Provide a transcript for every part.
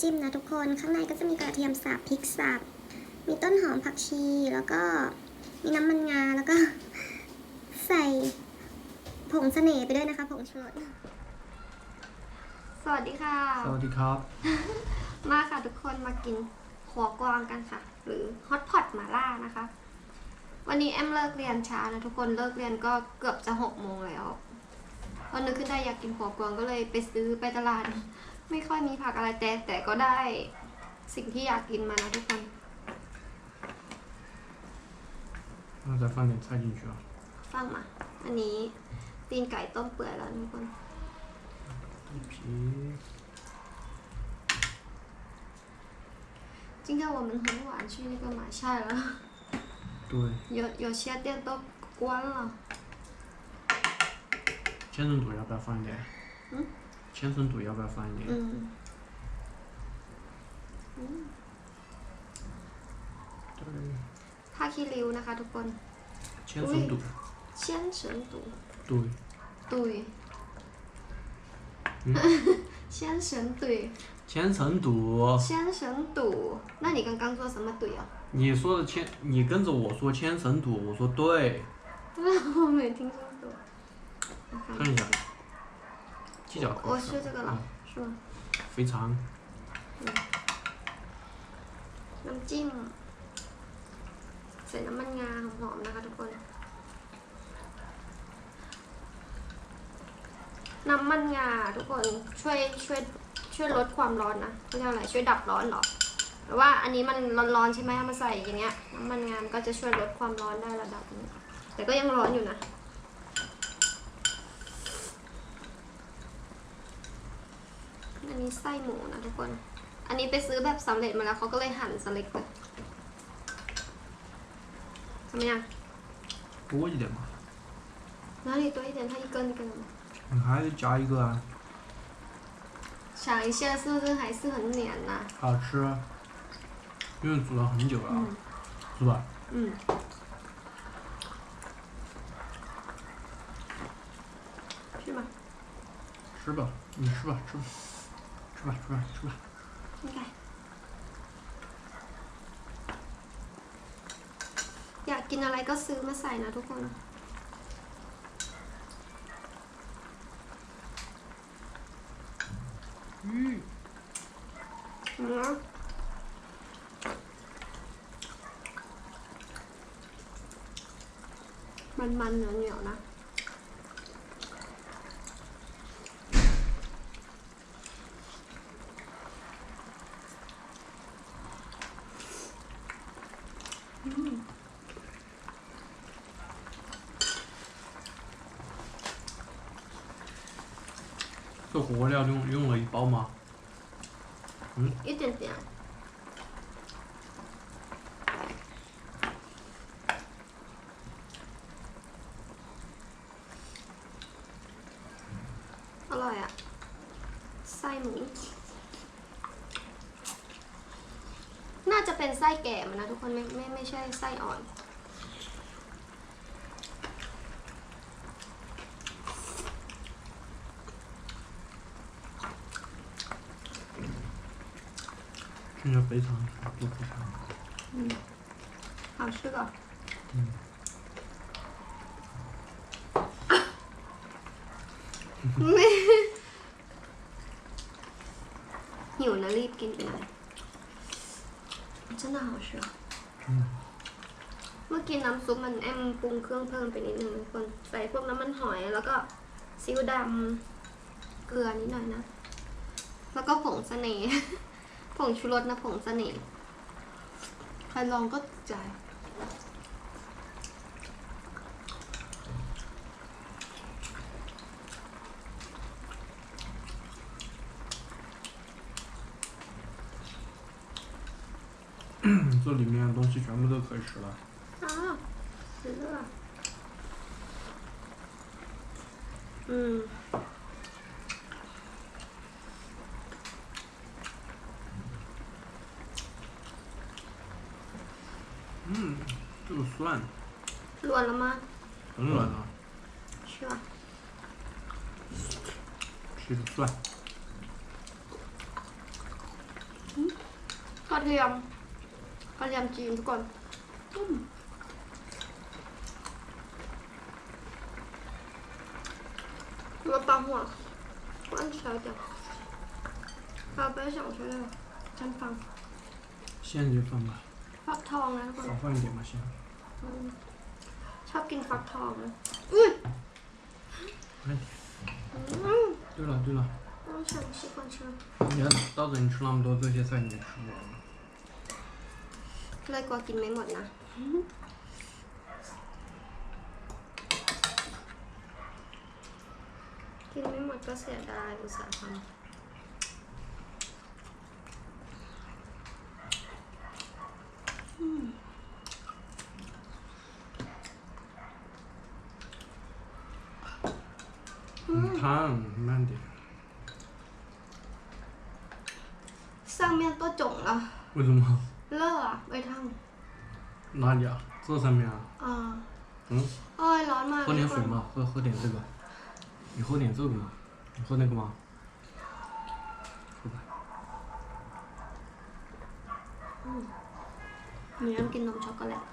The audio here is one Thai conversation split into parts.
ส่วนของน้ำจิ้มนะทุกคน ข้างในก็จะมีกระเทียมสับพริกสับ มีต้นหอมผักชี แล้วก็มีน้ำมันงา แล้วก็ใส่ผงเสน่ห์ไปด้วยนะคะผงชูรสสวัสดีค่ะ สวัสดีครับ มาค่ะทุกคนมากินหัวกวางกันค่ะ หรือฮอตพอตหมาล่านะคะ วันนี้แอมเลิกเรียนช้านะทุกคนเลิกเรียนก็เกือบจะหกโมงแล้ววันนึกขึ้นได้อยากกินหัวกวางก็เลยไปซื้อไปตลาด ไม่ค่อยมีผักอะไรแต่แต่ก็ได้สิ่งที่อยากกินมานะทุกคน 然后再放点菜进去啊。 ฟังมา อันนี้ตีนไก่ต้มเปื่อยแล้วทุกคน 地皮，今天我们很晚去那个买菜了，对，有有些店都关了。千层肚要不要放一点？嗯。 千层肚要不要放一点？嗯，对，ผ้าคีริ้วนะคะทุกคน 千层肚，千层肚对，对嗯千层对千层肚。千层肚，那你刚刚说什么对啊？你说的千，你跟着我说千层肚，我说对，我没听说过。我看看一下， 鸡脚我是这个了嗯，是吗？肥肠， น้ำจิ้ม ใส่น้ำมันงาหอมๆนะคะทุกคน น้ำมันงาทุกคนช่วยช่วยช่วยลดความร้อนนะไม่ใช่อะไรช่วยดับร้อนเหรอแต่ว่าอันนี้มันร้อนๆใช่ไหมถ้ามาใส่อย่างเงี้ย น้ำมันงามันก็จะช่วยลดความร้อนได้ระดับหนึงแต่ก็ยังร้อนอยู่นะ อันนี้ไส้หมูนะทุกคน อันนี้ไปซื้อแบบสำเร็จมาแล้วเขาก็เลยหั่นสเล็กเลยทำไมอ่ะ 多一点嘛，哪里多一点？它一根一根的嘛。你还得加一个啊，想一下，是不是还是很黏呐、好吃，因为煮了很久了，嗯是吧？嗯。是吗？吃吧，你吃吧，吃吧， ชัวชัวอยากกินอะไรก็ซื้อมาใส่นะทุกคนอืมอืมมันๆเหนียวๆนะ 这火锅料用用了一包吗？一点点。อร่อยอะไส้หมู น่าจะเป็นไส้แก่มันนะทุกคนไม่ไม่ไม่ใช่ไส้อ่อน 趁着肥肠多肥肠。好吃的。ไม่ หิวนะรีบกินไปหน่อย真的好吃啊嗯， เมื่อกี้น้ำซุปมันแอมปรุงเครื่องเพิ่มไปนิดนึงทุกคนใส่พวกน้ำมันหอยแล้วก็ซีอิ๊วดำเกลือนิดหน่อยนะ แล้วก็ผงเสน่ห์ ผงชูรสนะผงเสน่ห์ใครลองก็ติดใจ 这里面的东西全部都可以吃了。啊，是的。嗯，嗯， 这个蒜软了吗？很软啊，是吧？吃着蒜。 ระเทียมกระเทียมจีนทุกคนอืม我帮我关小点，宝贝想吃的真棒，鲜就放吧， ฟักทองนะทุกคน 少放一点吧，鲜。 อืมชอบกินฟักทองนะอุ้ย 哎， อืม 对了对了，我想喜欢吃，你看刀子，你吃那么多，这些菜你也吃不完了。 เลยกลัวกินไม่หมดนะกินไม่หมดก็เสียดายอุตส่าห์ทำ 为什么？热啊，胃烫哪里啊？这上面啊？啊，嗯，哎，ร้อนมาก 喝点水嘛，喝喝点这个。你喝点这个嘛，你喝那个吗？喝吧。 หนูยังกินนมช็อกโกแลต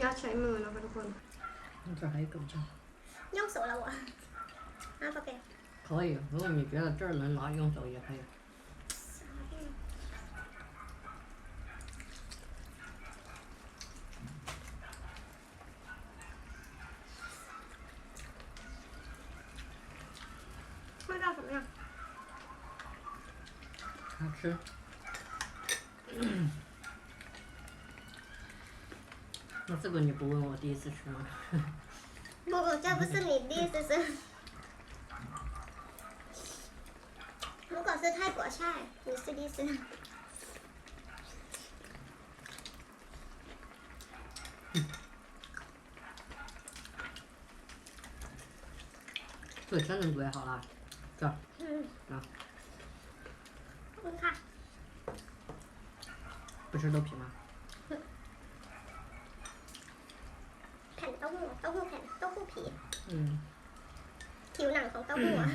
อยากใช้มือนะคะทุกคน 这儿还有狗酱，用手了我啊宝贝可以。如果你觉得这儿能拿，用手也可以。 味道怎么样？好吃。 那这个你不问我第一次吃吗？不，这不是你第一次吃。如果是泰国菜，你是第一次。做真的准备好了，这嗯，这儿。你看，不吃豆皮吗？我爸不玩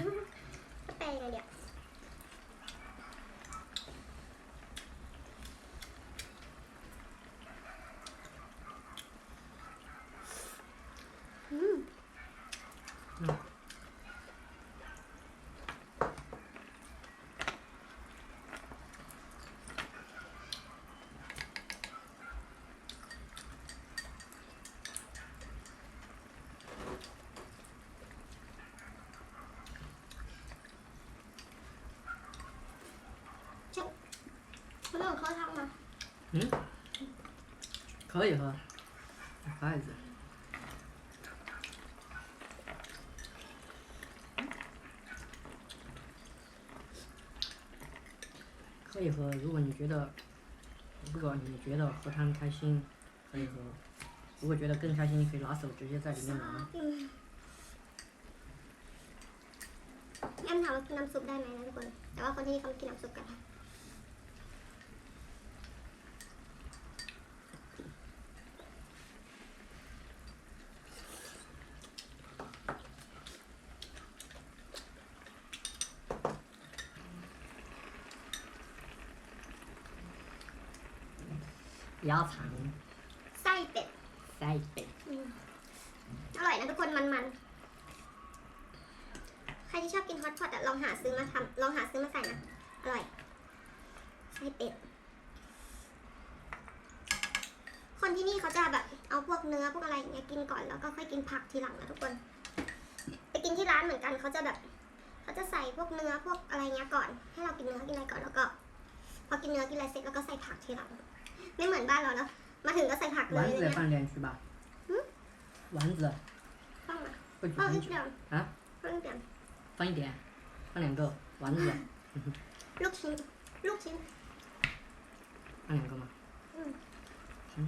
เรื่องเขาทำมา 可以喝。筷子。可以喝，如果你觉得，如果你觉得喝汤开心，可以喝。如果觉得更开心，你可以拿手直接在里面拿。 อืมแอมถามว่ากินน้ำซุปได้ไหมนะทุกคน แต่ว่าคนที่นี่เขาไม่กินน้ำซุปกันค่ะ ย่อผันไส้เป็ดไส้เป็ดอร่อยนะทุกคนมันๆ ใครที่ชอบกินฮอตพอตอะลองหาซื้อมาทำลองหาซื้อมาใส่นะ อร่อย ไส้เป็ด คนที่นี่เขาจะแบบเอาพวกเนื้อพวกอะไรอย่างเงี้ยกินก่อนแล้วก็ค่อยกินผักทีหลังนะทุกคน ไปกินที่ร้านเหมือนกันเขาจะแบบ เขาจะใส่พวกเนื้อพวกอะไรเงี้ยก่อน ให้เรากินเนื้อกินอะไรก่อนแล้วก็ พอกินเนื้อกินอะไรเสร็จแล้วก็ใส่ผักทีหลัง ไม่เหมือนบ้านเราเนาะ มาถึงก็ใส่ผักเลย 丸 อะไร 子也 เงี้ย 放点去吧。嗯。丸子 ข้างมา 会煮 放一 很久。点，啊？放一点，放一点，放两个丸子，六ชิ้นลูกชิ้น 放两个吗？嗯。汤，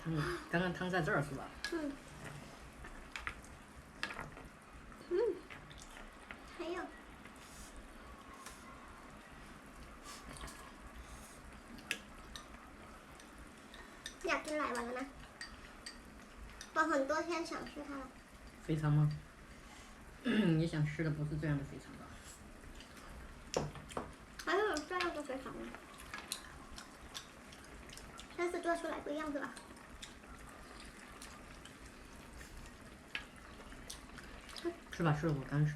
汤，刚刚汤在这儿是吧？嗯，嗯， 很多天想吃它了肥肠吗？你想吃的不是这样的肥肠吧？还有这样的肥肠吗但是做出来不一样是吧吃吧吃，我刚吃。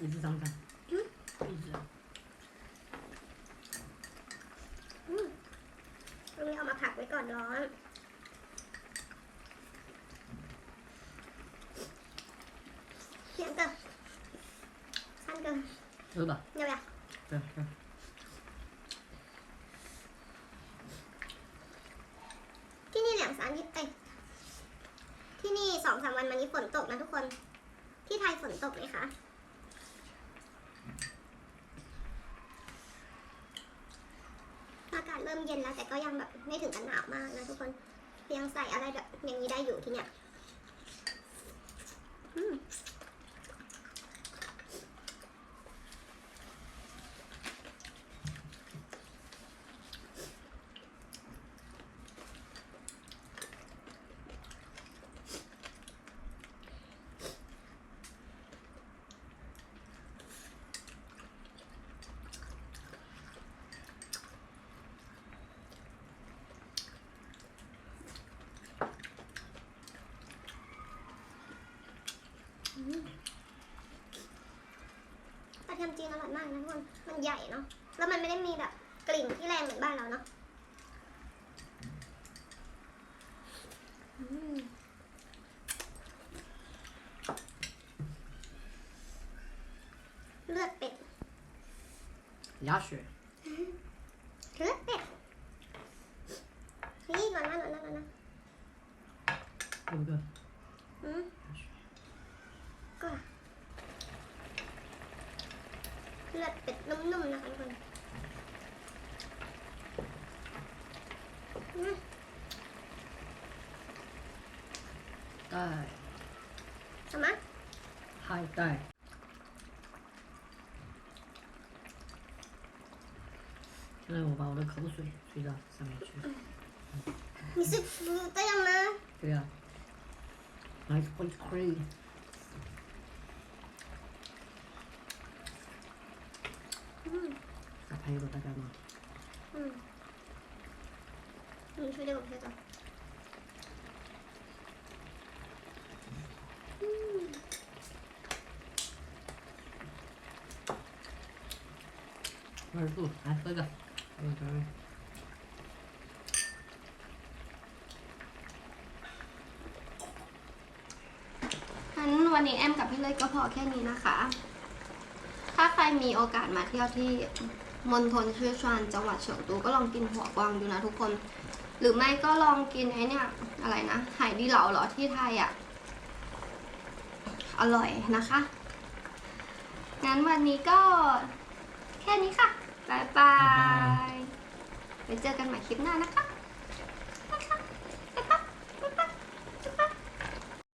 이지 정 상. 응? 이 지. อืมตรงนี้เอามาผักไว้ก่อนร้อน เขียเกินสั้นเกิน 여기 봐. เดี๋ยวแบบ 자, 자. ที่นี่แหลมสารยิบเอ้ยที่นี่สองสามวันมานี้ฝนตกนะทุกคน ที่ไทยฝนตกไหมคะ ริ่มเย็นแล้วแต่ก็ยังแบบไม่ถึงกันหนาวมากนะทุกคนยังใส่อะไรแบบอย่างนี้ได้อยู่ที่เนี้ยอืม จีนอร่อยมากนะทุกคน มันใหญ่เนาะ แล้วมันไม่ได้มีแบบกลิ่นที่แรงเหมือนบ้านเราเนาะเลือดเป็ด鸭血。带。现在我把我的口水吹到上面去。你是 fru 这样吗？对呀、white cream。嗯小朋友的大概吗？嗯，你吹这个，我吹 맛있어아뜨거 맞아งั้นวันนี้แอมกับพี่เล็กก็พอแค่นี้นะคะ ถ้าใครมีโอกาสมาเที่ยวที่มณฑลชื่อชวนจังหวัดเฉียงตูก็ลองกินหัวกวางดูนะทุกคน หรือไม่ก็ลองกินไอ้เนี่ยอะไรนะไหดีเหลาเหรอที่ไทยอะ อร่อยนะคะ งั้นวันนี้ก็แค่นี้ค่ะ บ๊ายบายไปเจอกันใหม่คลิปหน้านะคะ